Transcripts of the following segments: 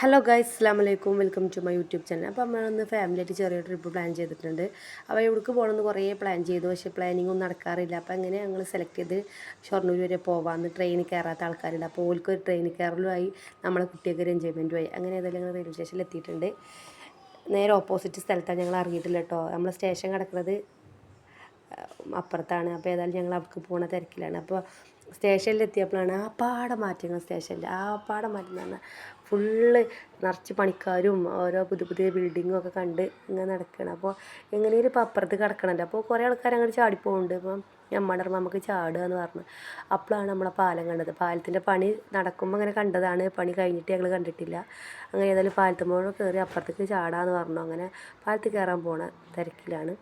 Hello guys അസ്സാം വലൈക്കും welcome to my YouTube channel അപ്പോൾ നമ്മൾ നമ്മളൊന്ന് ഫാമിലിയായിട്ട് ചെറിയ ട്രിപ്പ് പ്ലാൻ ചെയ്തിട്ടുണ്ട്. അപ്പോൾ എവിടേക്ക് പോകണമെന്ന് കുറേ പ്ലാൻ ചെയ്തു. പക്ഷേ പ്ലാനിങ് ഒന്നും നടക്കാറില്ല. അപ്പോൾ അങ്ങനെ ഞങ്ങൾ സെലക്ട് ചെയ്ത് ഷൊർണൂർ വരെ പോകാമെന്ന് ട്രെയിനിൽ കയറാത്ത ആൾക്കാരുണ്ട്. അപ്പോൾ ഓൽക്ക് ഒരു ട്രെയിനിൽ കയറലുമായി നമ്മളെ കുട്ടിയൊക്കെ ഒരു എൻജോയ്മെന്റുമായി അങ്ങനെ ഏതായാലും ഞങ്ങൾ റെയിൽവേ സ്റ്റേഷനിൽ എത്തിയിട്ടുണ്ട്. നേരെ ഓപ്പോസിറ്റ് സ്ഥലത്താണ് ഞങ്ങൾ അറിഞ്ഞിട്ടില്ല കേട്ടോ നമ്മളെ സ്റ്റേഷൻ കിടക്കുന്നത് അപ്പുറത്താണ്. അപ്പോൾ ഏതായാലും ഞങ്ങൾ അവർക്ക് പോണ തിരക്കിലാണ്. അപ്പോൾ സ്റ്റേഷനിൽ എത്തിയപ്പോഴാണ് ആ പാടെ മാറ്റങ്ങൾ സ്റ്റേഷനിൽ. ആ പാടെ മാറ്റുന്ന പറഞ്ഞാൽ ഫുള്ള് നിറച്ച് പണിക്കാരും ഓരോ പുതിയ പുതിയ ബിൽഡിങ്ങും ഒക്കെ കണ്ട് ഇങ്ങനെ നടക്കുകയാണ്. അപ്പോൾ എങ്ങനെയും ഇപ്പോൾ അപ്പുറത്ത് കിടക്കണമല്ലോ അപ്പോൾ കുറേ ആൾക്കാർ അങ്ങോട്ട് ചാടിപ്പോകുന്നുണ്ട്. ഇപ്പം നമ്മുടെ നമുക്ക് ചാടുക എന്ന് പറഞ്ഞു. അപ്പോഴാണ് നമ്മളെ പാലം കണ്ടത്. പാലത്തിന്റെ പണി നടക്കുമ്പോൾ അങ്ങനെ കണ്ടതാണ്. പണി കഴിഞ്ഞിട്ട് ഞങ്ങൾ കണ്ടിട്ടില്ല. അങ്ങനെ ഏതായാലും പാലത്തുമ്പോൾ കയറി അപ്പുറത്തേക്ക് ചാടാന്ന് പറഞ്ഞു. അങ്ങനെ പാലത്ത് കയറാൻ പോണ തിരക്കിലാണ്.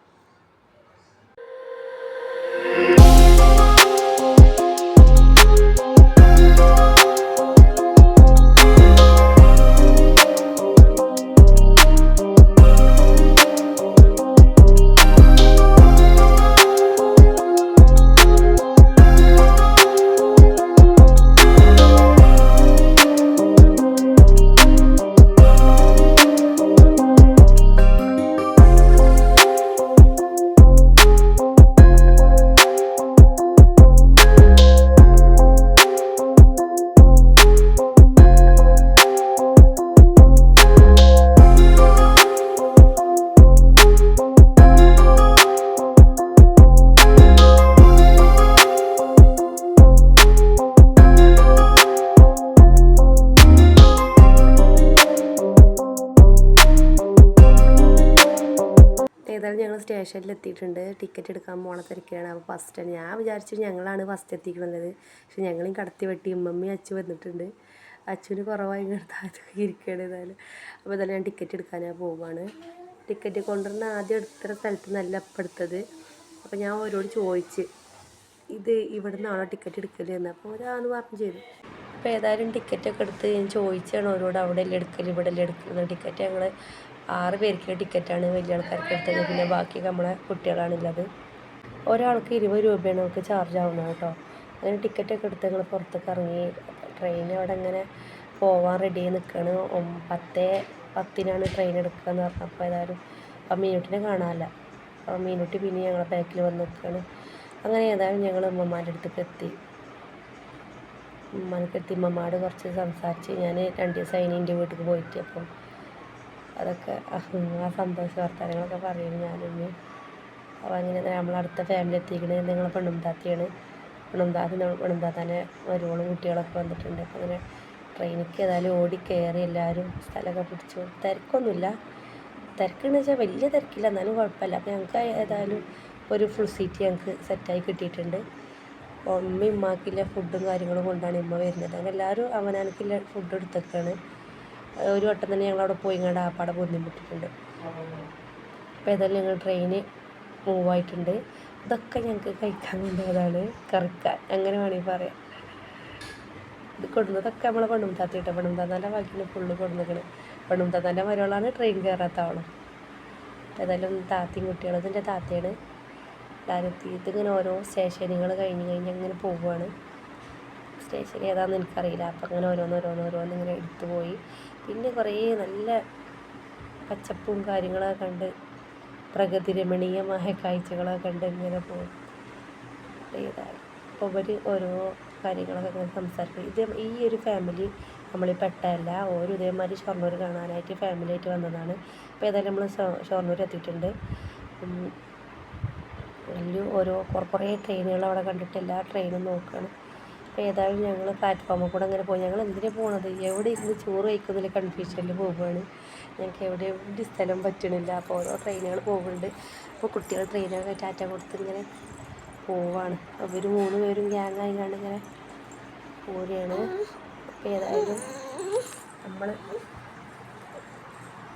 ഏതായാലും ഞങ്ങൾ സ്റ്റേഷനിൽ എത്തിയിട്ടുണ്ട് ടിക്കറ്റ് എടുക്കാൻ പോണ തിരക്കിലാണ്. അപ്പോൾ ഫസ്റ്റ് ഞാൻ വിചാരിച്ചു ഞങ്ങളാണ് ഫസ്റ്റ് എത്തിക്കണത് പക്ഷെ ഞങ്ങളും കടത്തി വെട്ടി. ഉമ്മമ്മയും അച്ചു വന്നിട്ടുണ്ട്. അച്ചുവിന് കുറവായി കിടത്താതെ ഇരിക്കുകയാണ് ഏതായാലും. അപ്പോൾ ഏതായാലും ഞാൻ ടിക്കറ്റ് എടുക്കാനാണ് പോവുകയാണ് ടിക്കറ്റ് കൊണ്ടുവരുന്ന ആദ്യം എടുത്ത സ്ഥലത്ത് നല്ല അപ്പം എടുത്തത് അപ്പോൾ ഞാൻ അവരോട് ചോദിച്ച് ഇത് ഇവിടെ നിന്നാണോ ടിക്കറ്റ് എടുക്കലെന്ന് അപ്പോൾ ഒരാന്ന് പറഞ്ഞു ചെയ്തു അപ്പോൾ ഏതായാലും ടിക്കറ്റൊക്കെ എടുത്ത് ഞാൻ ചോദിച്ചാണ് അവരോട് അവിടെ അല്ലേ എടുക്കൽ ഇവിടെ അല്ലേ എടുക്കുന്നത് ടിക്കറ്റ് ഞങ്ങൾ ആറ് പേർക്ക് ടിക്കറ്റാണ് വലിയ ആൾക്കാർക്ക് എടുത്തത്. പിന്നെ ബാക്കി നമ്മളെ കുട്ടികളാണുള്ളത്. ഒരാൾക്ക് ഇരുപത് രൂപയാണ് നമുക്ക് ചാർജ് ആവുന്നത് കേട്ടോ. അങ്ങനെ ടിക്കറ്റൊക്കെ എടുത്ത് ഞങ്ങൾ പുറത്തേക്ക് ഇറങ്ങി. ട്രെയിൻ അവിടെ ഇങ്ങനെ പോവാൻ റെഡി ആയി നിൽക്കുകയാണ് പത്തേ പത്തിനാണ് ട്രെയിൻ എടുക്കുക എന്ന് പറഞ്ഞപ്പോൾ ഏതായാലും അപ്പം മീനുട്ടിനെ കാണാനില്ല. അപ്പം മീനുട്ടി പിന്നെ ഞങ്ങളെ ബാക്കിൽ വന്ന് നിൽക്കുകയാണ് അങ്ങനെ ഏതായാലും ഞങ്ങൾ ഉമ്മമാരുടെ അടുത്തേക്ക് എത്തി. ഉമ്മാനൊക്കെ എത്തി. ഉമ്മമാട് കുറച്ച് സംസാരിച്ച്. ഞാൻ രണ്ട് ദിവസം അതിന് എന്റെ വീട്ടിൽ പോയിട്ട് അപ്പം അതൊക്കെ ആ സന്തോഷ വർത്തമാനങ്ങളൊക്കെ പറയുന്നു ഞാനും. അപ്പോൾ അങ്ങനെ നമ്മളടുത്ത ഫാമിലി എത്തിക്കണത് ഞങ്ങൾ പെണ്ണുംതാത്തിയാണ് പെണ്ണുംതാത്തി പെണ്ണുംതാത്താന്റെ വരുവോളും കുട്ടികളൊക്കെ വന്നിട്ടുണ്ട്. അപ്പോൾ അങ്ങനെ ട്രെയിനിക്ക് ഏതായാലും ഓടി കയറി എല്ലാവരും സ്ഥലമൊക്കെ പിടിച്ചു തിരക്കൊന്നുമില്ല. തിരക്കെന്ന് വെച്ചാൽ വലിയ തിരക്കില്ല എന്നാലും കുഴപ്പമില്ല. അപ്പോൾ ഞങ്ങൾക്ക് ഏതായാലും ഒരു ഫുൾ സീറ്റ് ഞങ്ങൾക്ക് സെറ്റായി കിട്ടിയിട്ടുണ്ട്. ഉമ്മയും ഉമ്മാക്കില്ല ഫുഡും കാര്യങ്ങളും കൊണ്ടാണ് ഉമ്മ വരുന്നത്. അങ്ങനെ എല്ലാവരും അവനാനക്കില്ല ഫുഡ് എടുത്തൊക്കെയാണ്. ഒരു വട്ടം തന്നെ ഞങ്ങൾ അവിടെ പോയി ഇങ്ങോട്ട് ആപ്പാടെ ബുദ്ധിമുട്ടിട്ടുണ്ട്. അപ്പോൾ ഏതായാലും ഞങ്ങൾ ട്രെയിന് മൂവ് ആയിട്ടുണ്ട്. ഇതൊക്കെ ഞങ്ങൾക്ക് കഴിക്കാൻ കൊണ്ടുപോയതാണ് കറിക്കാൻ അങ്ങനെ വേണമെങ്കിൽ പറയാം. ഇത് കൊടുന്നതൊക്കെ നമ്മളെ പെണ്ണുംതാത്ത താ പെണ്ണുംതാത്താന്റെ ബാക്കിന് ഫുള്ള് കൊടുന്നിക്കണ് പെണ്ണുംതാത്താന്റെ മരുകളാണ് ട്രെയിൻ കയറാത്ത ഏതായാലും താത്തയും കുട്ടികളും ഇതിന്റെ താത്തയാണ്. എല്ലാവരും ഇതിങ്ങനെ ഓരോ സ്റ്റേഷനുകൾ കഴിഞ്ഞ് കഴിഞ്ഞ് അങ്ങനെ പോവുകയാണ് സ്റ്റേഷൻ ഏതാണെന്ന് എനിക്കറിയില്ല. അപ്പം അങ്ങനെ ഓരോന്ന് ഓരോന്ന് എടുത്തു പോയി. പിന്നെ കുറേ നല്ല പച്ചപ്പും കാര്യങ്ങളൊക്കെ കണ്ട് പ്രകൃതി രമണീയമായ കാഴ്ചകളൊക്കെ കണ്ട് ഇങ്ങനെ പോകും. അപ്പോൾ ഇവർ ഓരോ കാര്യങ്ങളൊക്കെ ഇങ്ങനെ സംസാരിക്കും. ഇത് ഈ ഒരു ഫാമിലി നമ്മളിൽ പെട്ടതല്ല. ഓരോ ഇതേമാതിരി ഷൊർണൂർ കാണാനായിട്ട് ഫാമിലി ആയിട്ട് വന്നതാണ്. അപ്പോൾ ഏതായാലും നമ്മൾ ഷൊർണൂർ എത്തിയിട്ടുണ്ട്. വലിയ ഓരോ കുറേ ട്രെയിനുകൾ അവിടെ കണ്ടിട്ട് എല്ലാ ട്രെയിനും നോക്കുകയാണ് അപ്പോൾ ഏതായാലും ഞങ്ങൾ പ്ലാറ്റ്ഫോമിൽ കൂടെ അങ്ങനെ പോയി. ഞങ്ങൾ എന്തിനാണ് പോണത്? എവിടെ ഇരുന്ന് ചോറ് കഴിക്കുന്നതിൽ കൺഫ്യൂഷനിൽ പോവുകയാണ് ഞങ്ങൾക്ക് എവിടെ എവിടെ സ്ഥലം പറ്റണില്ല. അപ്പോൾ ഓരോ ട്രെയിനുകൾ പോകുന്നുണ്ട് അപ്പോൾ കുട്ടികൾ ട്രെയിനൊക്കെ ടാറ്റ കൊടുത്ത് ഇങ്ങനെ പോവാണ്. അവർ മൂന്ന് പേരും ഗ്യാങ് ആയിക്കാണ്ട് ഇങ്ങനെ പോരുകയാണ് അപ്പോൾ ഏതായാലും നമ്മൾ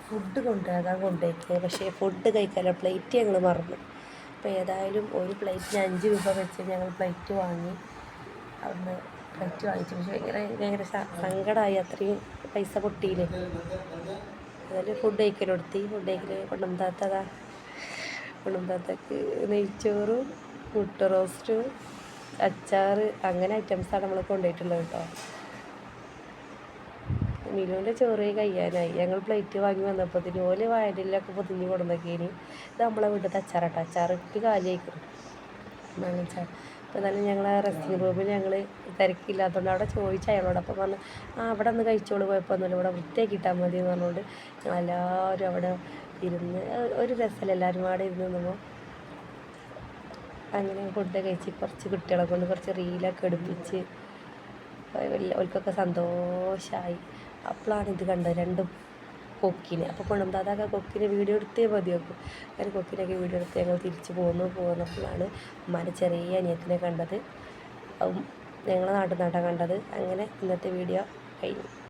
ഫുഡ് കൊണ്ടുപോകാൻ കൊണ്ടുപോയിക്കുക പക്ഷേ ഫുഡ് കഴിക്കാനുള്ള പ്ലേറ്റ് ഞങ്ങൾ മറന്നു. അപ്പോൾ ഏതായാലും ഒരു പ്ലേറ്റിന് അഞ്ച് രൂപ വെച്ച് ഞങ്ങൾ പ്ലേറ്റ് വാങ്ങി. അവിടുന്ന് ഫ്ലൈറ്റ് വാങ്ങിച്ചു പക്ഷെ ഭയങ്കര ഭയങ്കര സങ്കടമായി അത്രയും പൈസ പൊട്ടിയില്ലേ. അതായത് ഫുഡ് കഴിക്കലെടുത്തി ഫുഡ് കഴിക്കൽ കൊണ്ടുവന്നാത്തതാ കൊണ്ടുവന്നാത്തക്ക് നെയ്ച്ചോറും മുട്ട റോസ്റ്റ് അച്ചാർ അങ്ങനെ ഐറ്റംസാണ് നമ്മൾ കൊണ്ടുപോയിട്ടുള്ളത് കേട്ടോ. മിനുവിന്റെ ചോറ് കഴിയാനായി. ഞങ്ങൾ പ്ലേറ്റ് വാങ്ങി വന്നപ്പോഴത്തേന് ഓൽ വയലിലൊക്കെ പൊതിഞ്ഞ് കൊടുന്നൊക്കേനി ഇത് നമ്മളെ വീട്ടിലത്തെ അച്ചാറാട്ടോ. അച്ചാറിട്ട് ഇട്ട് കാലിയായിക്കണം. അപ്പോൾ എന്നാലും ഞങ്ങൾ റെസ്റ്റിംഗ് റൂമിൽ ഞങ്ങൾ തിരക്കില്ലാത്തതുകൊണ്ട് അവിടെ ചോദിച്ച അയാളോട് അപ്പം പറഞ്ഞു ആ അവിടെ ഒന്ന് കഴിച്ചോളൂ കുഴപ്പമൊന്നുമില്ല. ഇവിടെ വൃത്തിയാക്കി ഇട്ടാൽ മതി എന്ന് പറഞ്ഞുകൊണ്ട് ഞങ്ങൾ എല്ലാവരും അവിടെ ഇരുന്ന് ഒരു- രസമല്ല എല്ലാവരും അവിടെ ഇരുന്ന് നിന്നപ്പോൾ അങ്ങനെ ഫുഡ് കഴിച്ച് കുറച്ച് കുട്ടികളെ കൊണ്ട് കുറച്ച് റീലൊക്കെ എടുപ്പിച്ച് അവർക്കൊക്കെ സന്തോഷമായി അപ്പോഴാണ് ഇത് കണ്ടത്. രണ്ടും കൊക്കിനെ. അപ്പോൾ പെണ്ണും അതൊക്കെ കൊക്കിനെ വീഡിയോ എടുത്തേ മതിയാക്കും. അങ്ങനെ കൊക്കിനൊക്കെ വീഡിയോ എടുത്ത് ഞങ്ങൾ തിരിച്ച് പോന്നു. പോകുന്നപ്പോഴാണ് ഉമ്മാന്റെ ചെറിയ അനിയത്തിനെ കണ്ടത്. ഞങ്ങളെ നാട്ടിൽ നാട്ടാണ് കണ്ടത്. അങ്ങനെ ഇന്നത്തെ വീഡിയോ കഴിഞ്ഞു.